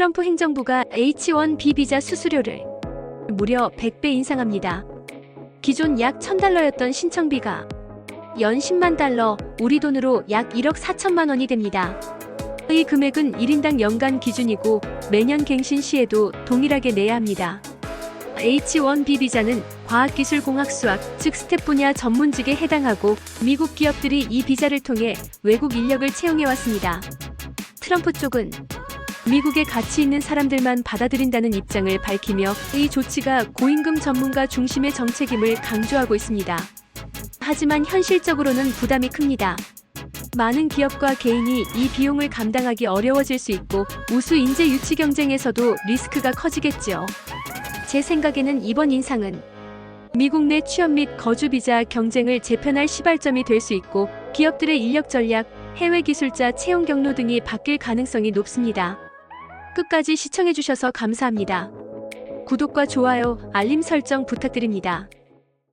트럼프 행정부가 H1B 비자 수수료를 무려 100배 인상합니다. 기존 약 1000달러였던 신청비가 연 10만 달러, 우리 돈으로 약 1억 4천만 원이 됩니다. 이 금액은 1인당 연간 기준이고 매년 갱신 시에도 동일하게 내야 합니다. H1B 비자는 과학기술공학 수학, 즉 스텝 분야 전문직에 해당하고 미국 기업들이 이 비자를 통해 외국 인력을 채용해왔습니다. 트럼프 쪽은 미국에 가치 있는 사람들만 받아들인다는 입장을 밝히며 이 조치가 고임금 전문가 중심의 정책임을 강조하고 있습니다. 하지만 현실적으로는 부담이 큽니다. 많은 기업과 개인이 이 비용을 감당하기 어려워질 수 있고 우수 인재 유치 경쟁에서도 리스크가 커지겠지요. 제 생각에는 이번 인상은 미국 내 취업 및 거주 비자 경쟁을 재편할 시발점이 될 수 있고 기업들의 인력 전략, 해외 기술자 채용 경로 등이 바뀔 가능성이 높습니다. 끝까지 시청해주셔서 감사합니다. 구독과 좋아요, 알림 설정 부탁드립니다.